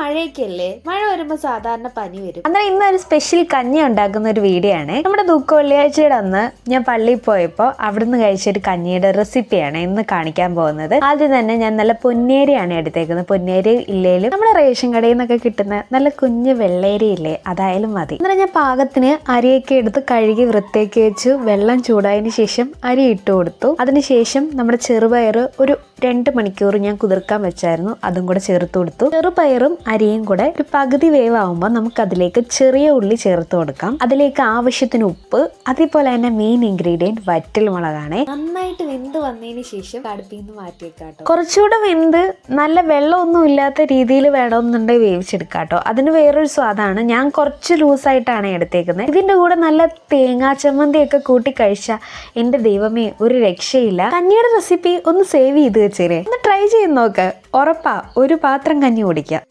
മഴയൊക്കെ അല്ലേ മഴ വരുമ്പോ സാധാരണ പനി വരും. അന്നേരം ഇന്ന് ഒരു സ്പെഷ്യൽ കഞ്ഞി ഉണ്ടാക്കുന്ന ഒരു വീഡിയോ ആണ്. നമ്മുടെ ദുഃഖ വെള്ളിയാഴ്ചയുടെ അന്ന് ഞാൻ പള്ളിയിൽ പോയപ്പോൾ അവിടുന്ന് കഴിച്ച കഴിച്ചൊരു കഞ്ഞിയുടെ റെസിപ്പിയാണ് ഇന്ന് കാണിക്കാൻ പോകുന്നത്. ആദ്യം തന്നെ ഞാൻ നല്ല പൊന്നേരിയാണ് എടുത്തേക്കുന്നത്. പൊന്നേരി ഇല്ലേലും നമ്മുടെ റേഷൻ കടയിൽ നിന്നൊക്കെ കിട്ടുന്ന നല്ല കുഞ്ഞ് വെള്ളേരി ഇല്ലേ അതായാലും മതി. അന്നേരം ഞാൻ പാകത്തിന് അരിയൊക്കെ എടുത്ത് കഴുകി വൃത്തിയാക്കി വെച്ചു. വെള്ളം ചൂടായതിനു ശേഷം അരി ഇട്ട് കൊടുത്തു. അതിനുശേഷം നമ്മുടെ ചെറുപയർ ഒരു രണ്ട് മണിക്കൂർ ഞാൻ കുതിർക്കാൻ വെച്ചായിരുന്നു. അതും കൂടെ ചേർത്ത് കൊടുത്തു. ചെറുപയറും അരിയും കൂടെ ഒരു പകുതി വേവാകുമ്പോൾ നമുക്ക് അതിലേക്ക് ചെറിയ ഉള്ളി ചേർത്ത് കൊടുക്കാം. അതിലേക്ക് ആവശ്യത്തിന് ഉപ്പ് അതേപോലെ തന്നെ മെയിൻ ഇൻഗ്രീഡിയന്റ് വറ്റൽ മുളകാണ്. നന്നായിട്ട് വെന്ത് വന്നതിന് ശേഷം അടുപ്പിൽ നിന്ന് മാറ്റിയേക്കാട്ടോ. കുറച്ചുകൂടെ വെന്ത് നല്ല വെള്ളമൊന്നും ഇല്ലാത്ത രീതിയിൽ വേണമെന്നുണ്ടെങ്കിൽ വേവിച്ചെടുക്കാം കേട്ടോ. അതിന് വേറൊരു സ്വാദാണ്. ഞാൻ കുറച്ച് ലൂസായിട്ടാണ് എടുത്തേക്കുന്നത്. ഇതിന്റെ കൂടെ നല്ല തേങ്ങാ ചമ്മന്തിയൊക്കെ കൂട്ടി കഴിച്ച എന്റെ ദൈവമേ ഒരു രക്ഷയില്ല. കഞ്ഞിയുടെ റെസിപ്പി ഒന്ന് സേവ് ചെയ്ത് വെച്ചേരെ ഒന്ന് ട്രൈ ചെയ്ത് നോക്ക്. ഉറപ്പാ ഒരു പാത്രം കഞ്ഞി കുടിക്കാം.